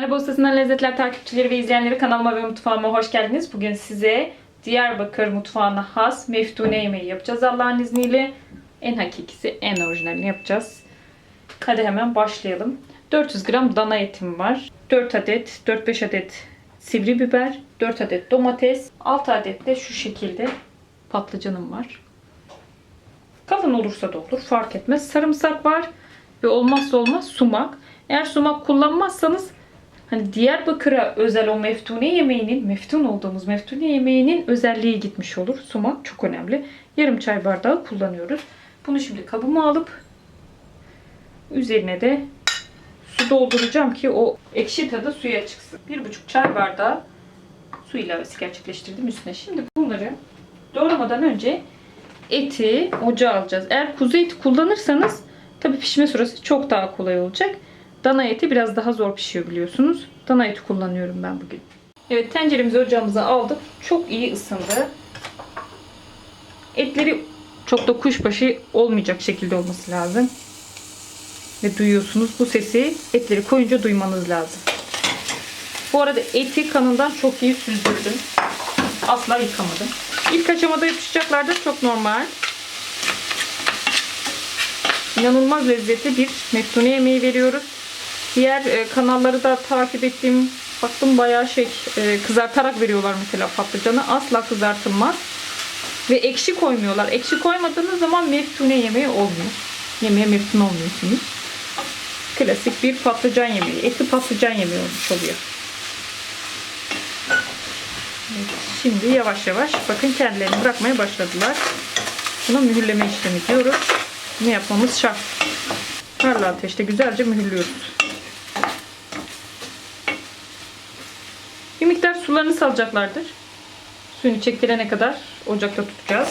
Merhaba Ustasından Lezzetler takipçileri ve izleyenleri kanalıma ve mutfağıma hoş geldiniz. Bugün size Diyarbakır mutfağına has meftune yemeği yapacağız Allah'ın izniyle. En hakikisi, en orijinalini yapacağız. Hadi hemen başlayalım. 400 gram dana etim var. 4 adet, 4-5 adet sivri biber, 4 adet domates, 6 adet de şu şekilde patlıcanım var. Kalın olursa da olur fark etmez. Sarımsak var ve olmazsa olmaz sumak. Eğer sumak kullanmazsanız hani Diyarbakır'a özel o meftune yemeğinin, meftun olduğumuz meftune yemeğinin özelliği gitmiş olur. Sumak çok önemli. Yarım çay bardağı kullanıyoruz. Bunu şimdi kabıma alıp üzerine de su dolduracağım ki o ekşi tadı suya çıksın. Bir buçuk çay bardağı su ilavesi gerçekleştirdim üstüne. Şimdi bunları doğramadan önce eti ocağa alacağız. Eğer kuzu eti kullanırsanız tabi pişme süresi çok daha kolay olacak. Dana eti biraz daha zor pişiyor biliyorsunuz. Dana eti kullanıyorum ben bugün. Evet tenceremizi ocağımıza aldık. Çok iyi ısındı. Etleri çok da kuşbaşı olmayacak şekilde olması lazım. Ve duyuyorsunuz bu sesi etleri koyunca duymanız lazım. Bu arada eti kanından çok iyi süzdürdüm. Asla yıkamadım. İlk aşamada yapışacaklardır. Çok normal. İnanılmaz lezzetli bir meftune yemeği veriyoruz. Diğer e, kanalları da takip ettiğim baktım bayağı şey e, kızartarak veriyorlar mesela patlıcanı. Asla kızartılmaz. Ve ekşi koymuyorlar. Ekşi koymadığınız zaman meftune yemeği olmuyor. Yemeğe meftun olmuyorsunuz. Klasik bir patlıcan yemeği. Etli patlıcan yemeği olmuş oluyor. Evet, şimdi yavaş yavaş bakın kendilerini bırakmaya başladılar. Buna mühürleme işlemi diyoruz. Ne yapmamız şart. Harlı ateşte güzelce mühürlüyoruz. Bir miktar sularını salacaklardır. Suyunu çektirene kadar ocakta tutacağız.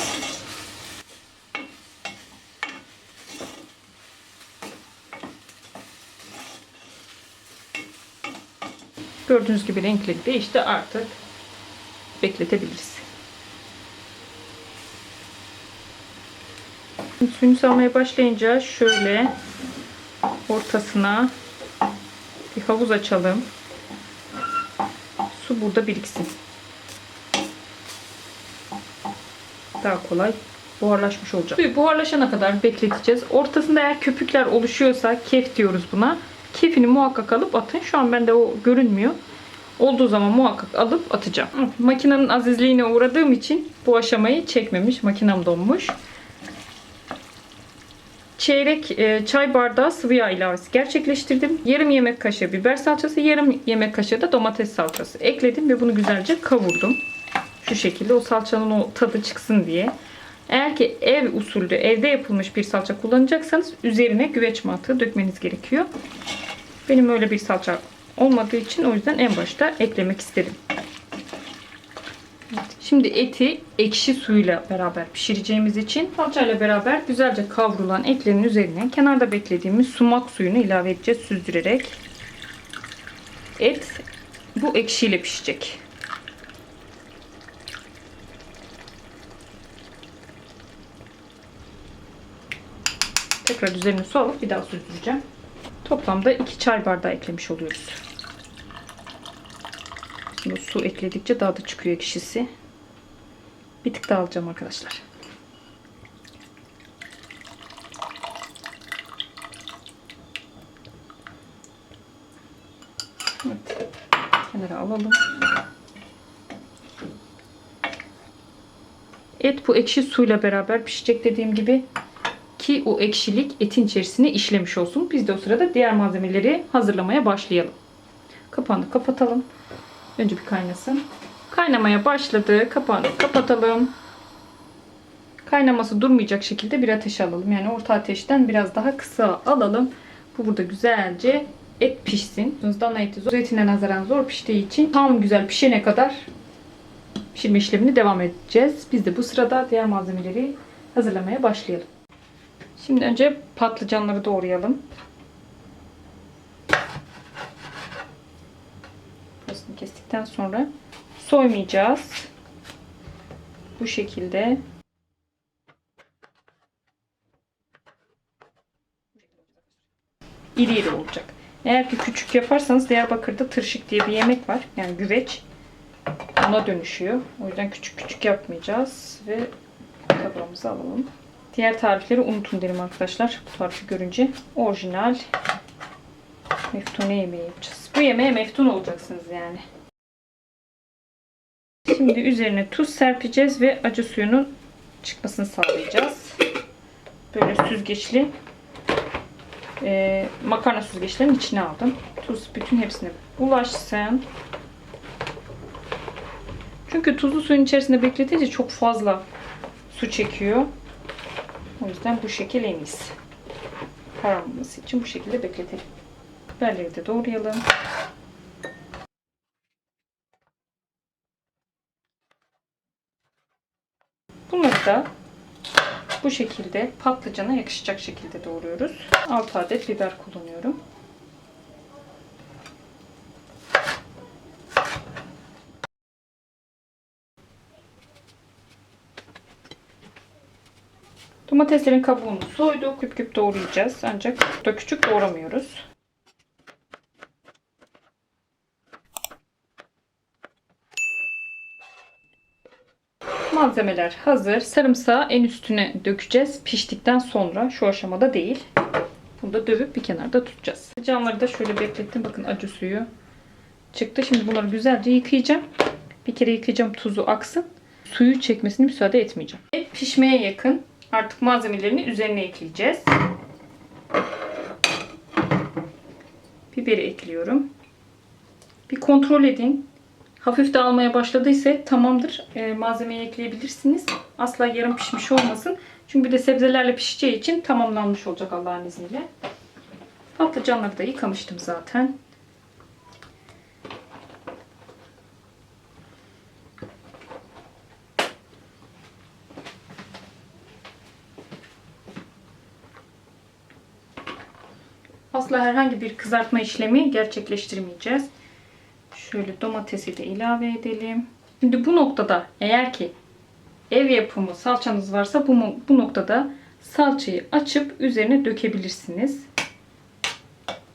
Gördüğünüz gibi renkleri değişti artık bekletebiliriz. Suyunu salmaya başlayınca şöyle ortasına bir havuz açalım. Su burada biriksin. Daha kolay buharlaşmış olacak. Suyu buharlaşana kadar bekleteceğiz. Ortasında eğer köpükler oluşuyorsa kef diyoruz buna. Kefini muhakkak alıp atın. Şu an bende o görünmüyor. Olduğu zaman muhakkak alıp atacağım. Makinenin azizliğine uğradığım için bu aşamayı çekmemiş. Makinem donmuş. Çeyrek e, çay bardağı sıvı yağ ilavesi gerçekleştirdim. Yarım yemek kaşığı biber salçası, yarım yemek kaşığı da domates salçası ekledim ve bunu güzelce kavurdum. Şu şekilde o salçanın o tadı çıksın diye. Eğer ki ev usulü, evde yapılmış bir salça kullanacaksanız üzerine güveç mantığı dökmeniz gerekiyor. Benim öyle bir salça olmadığı için o yüzden en başta eklemek istedim. Şimdi eti ekşi suyla beraber pişireceğimiz için salçayla beraber güzelce kavrulan etlerin üzerine kenarda beklediğimiz sumak suyunu ilave edeceğiz süzdürerek. Et bu ekşiyle pişecek. Tekrar üzerine su alıp bir daha süzdüreceğim. Toplamda 2 çay bardağı eklemiş oluyoruz. Şimdi su ekledikçe daha da çıkıyor ekşisi. Bir tık daha alacağım arkadaşlar. Evet. Kenara alalım. Et bu ekşi suyla beraber pişecek dediğim gibi ki o ekşilik etin içerisine işlemiş olsun. Biz de o sırada diğer malzemeleri hazırlamaya başlayalım. Kapağını kapatalım. Önce bir kaynasın. Kaynamaya başladı. Kapağını kapatalım. Kaynaması durmayacak şekilde bir ateş alalım. Yani orta ateşten biraz daha kısa alalım. Bu burada güzelce et pişsin. Dana eti zor, etine nazaran zor piştiği için tam güzel pişene kadar pişirme işlemini devam edeceğiz. Biz de bu sırada diğer malzemeleri hazırlamaya başlayalım. Şimdi önce patlıcanları doğrayalım. Burasını kestikten sonra soymayacağız. Bu şekilde iri iri olacak. Eğer ki küçük yaparsanız Diyarbakır'da tırşık diye bir yemek var. Yani güveç. Ona dönüşüyor. O yüzden küçük küçük yapmayacağız. Ve tabağımızı alalım. Diğer tarifleri unutun derim arkadaşlar. Bu tarifi görünce. Orijinal meftune yemeği yapacağız. Bu yemeğe meftun olacaksınız yani. Şimdi üzerine tuz serpeceğiz ve acı suyunun çıkmasını sağlayacağız. Böyle süzgeçli e, makarna süzgeçlerin içine aldım. Tuz bütün hepsine ulaşsın. Çünkü tuzlu suyun içerisinde bekletince çok fazla su çekiyor. O yüzden bu şekil en iyisi. Kararmaması için bu şekilde bekletelim. Biberleri de doğrayalım. Bunları da bu şekilde patlıcana yakışacak şekilde doğruyoruz. 6 adet biber kullanıyorum. Domateslerin kabuğunu soyduk. Küp küp doğrayacağız. Ancak da küçük doğramıyoruz. Malzemeler hazır. Sarımsağı en üstüne dökeceğiz. Piştikten sonra şu aşamada değil. Bunu da dövüp bir kenarda tutacağız. Camları da şöyle beklettim. Bakın acı suyu çıktı. Şimdi bunları güzelce yıkayacağım. Bir kere yıkayacağım tuzu aksın. Suyu çekmesini müsaade etmeyeceğim. Et pişmeye yakın. Artık malzemelerini üzerine ekleyeceğiz. Biberi ekliyorum. Bir kontrol edin. Hafif dağılmaya başladıysa tamamdır. E, malzemeyi ekleyebilirsiniz. Asla yarım pişmiş olmasın. Çünkü bir de sebzelerle pişeceği için tamamlanmış olacak Allah'ın izniyle. Patlıcanları da yıkamıştım zaten. Asla herhangi bir kızartma işlemi gerçekleştirmeyeceğiz. Şöyle domatesi de ilave edelim. Şimdi bu noktada eğer ki ev yapımı salçanız varsa bu, bu noktada salçayı açıp üzerine dökebilirsiniz.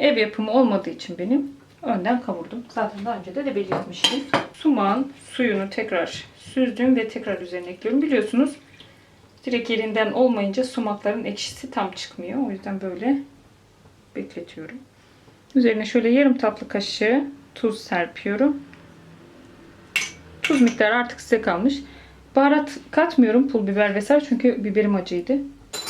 Ev yapımı olmadığı için benim önden kavurdum. Zaten daha önce de, de belirtmiştim. Sumağın suyunu tekrar süzdüm ve tekrar üzerine ekliyorum. Biliyorsunuz direkt yerinden olmayınca sumakların ekşisi tam çıkmıyor. O yüzden böyle bekletiyorum. Üzerine şöyle yarım tatlı kaşığı tuz serpiyorum. Tuz miktarı artık size kalmış. Baharat katmıyorum pul biber vesaire çünkü biberim acıydı.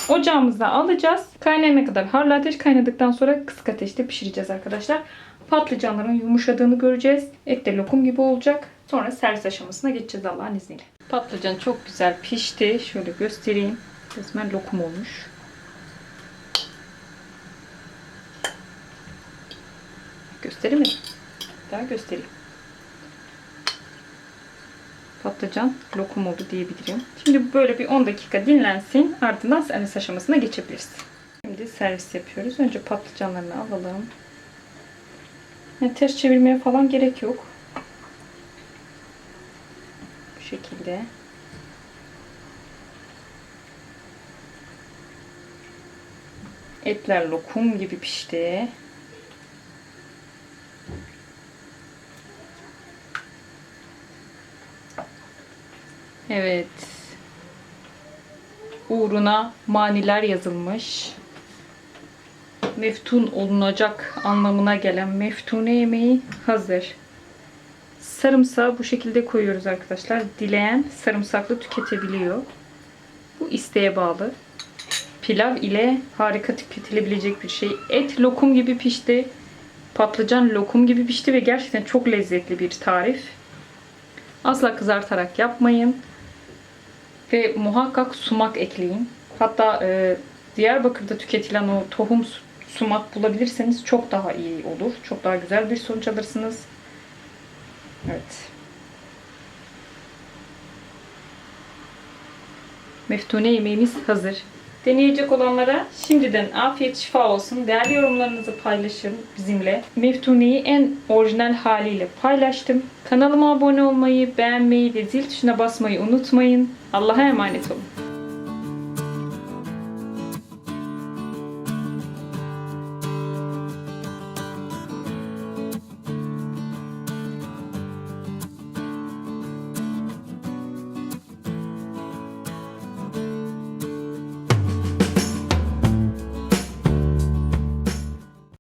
Ocağımıza alacağız. Kaynayana kadar harlı ateş kaynadıktan sonra kısık ateşte pişireceğiz arkadaşlar. Patlıcanların yumuşadığını göreceğiz. Et de lokum gibi olacak. Sonra servis aşamasına geçeceğiz Allah'ın izniyle. Patlıcan çok güzel pişti. Şöyle göstereyim. Resmen lokum olmuş. Gösteremedim. Daha göstereyim. Patlıcan lokum oldu diyebilirim. Şimdi böyle bir 10 dakika dinlensin. Ardından servis aşamasına geçebiliriz. Şimdi servis yapıyoruz. Önce patlıcanlarını alalım. Yani ters çevirmeye falan gerek yok. Bu şekilde. Etler lokum gibi pişti. Evet. Uğruna maniler yazılmış. Meftun olunacak anlamına gelen meftune yemeği hazır. Sarımsağı bu şekilde koyuyoruz arkadaşlar. Dileyen sarımsaklı tüketebiliyor. Bu isteğe bağlı. Pilav ile harika tüketilebilecek bir şey. Et lokum gibi pişti. Patlıcan lokum gibi pişti ve gerçekten çok lezzetli bir tarif. Asla kızartarak yapmayın. Ve muhakkak sumak ekleyin. Hatta e, Diyarbakır'da tüketilen o tohum sumak bulabilirseniz çok daha iyi olur. Çok daha güzel bir sonuç alırsınız. Evet. Meftune yemeğimiz hazır. Deneyecek olanlara şimdiden afiyet şifa olsun. Değerli yorumlarınızı paylaşın bizimle. Meftune'yi en orijinal haliyle paylaştım. Kanalıma abone olmayı, beğenmeyi ve zil tuşuna basmayı unutmayın. Allah'a emanet olun.